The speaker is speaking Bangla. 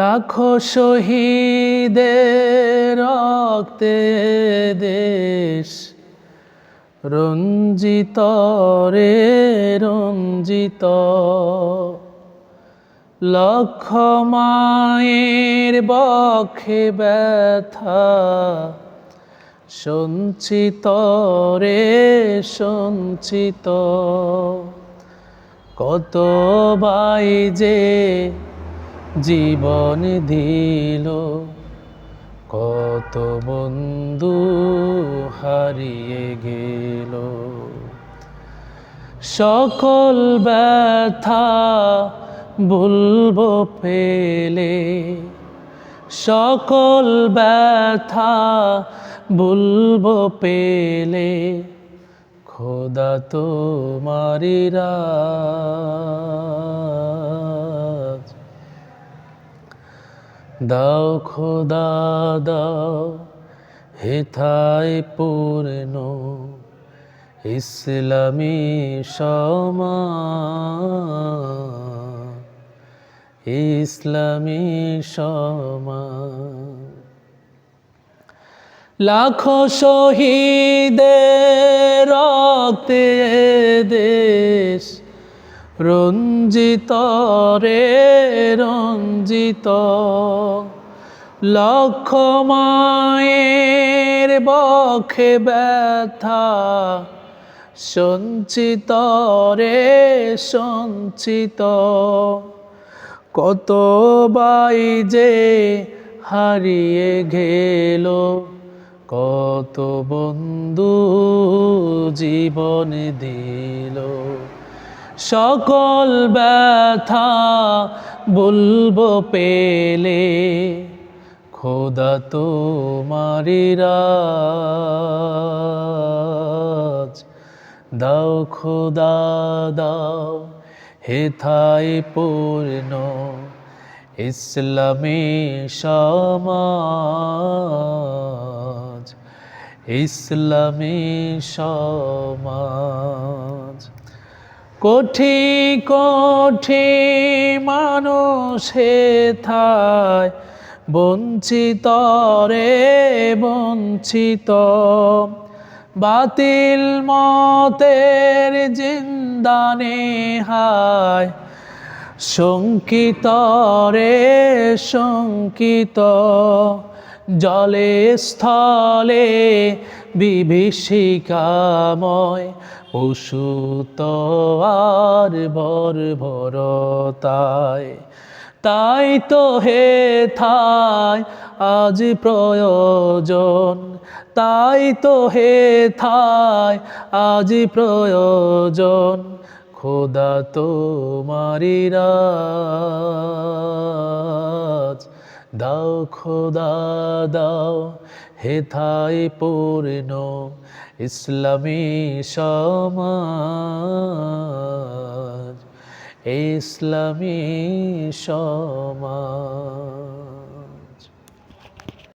লাখো শহীদের রক্তে দেশ রঞ্জিত রে, রঞ্জিত। লক্ষ মায়ের বক্ষে ব্যথা, সঞ্চিত রে, সঞ্চিত। কত বাই যে জীবন দিল। কত বন্ধু হারিয়ে গেল। সকল ব্যথা বলব পেলে সকল ব্যথা বলব পেলে। খোদা তোমারি রাজ দাও খোদা দাও হেথায় পূর্ণ ইসলামী সমা ইসলামী সমা লাখো শহীদের রক্তে দেশ রঞ্জিত রে, রঞ্জিত। লক্ষ মায়ের বক্ষে ব্যথা। সঞ্চিত রে, সঞ্চিত। কত বাই যে হারিয়ে গেল। কত বন্ধু জীবন দিল। সকল ব্যথা বলব পেলে, খোদা তোমারি রাজ দাও খোদা, দাও হেথায় পূর্ণ, ইসলামী সমাজ ইসলামী সমাজ। কোঠি কোঠি মানুষ হেথায় বঞ্চিত রে বঞ্চিত। বাতিল মতের জিন্দানে হায়, শঙ্কিত রে শঙ্কিত। জলে স্থলে বিভীষিকাময় পশু তো আর ভর ভরতায়। তাই তো হে থাই, আজ প্রয়োজন। তাই তো হে থাই, আজ প্রয়োজন। খোদা তোমারি রাজ। দাও খোদা, দাও হেথায় পূর্ণ ইসলামী সমাজ ইসলামী সমাজ।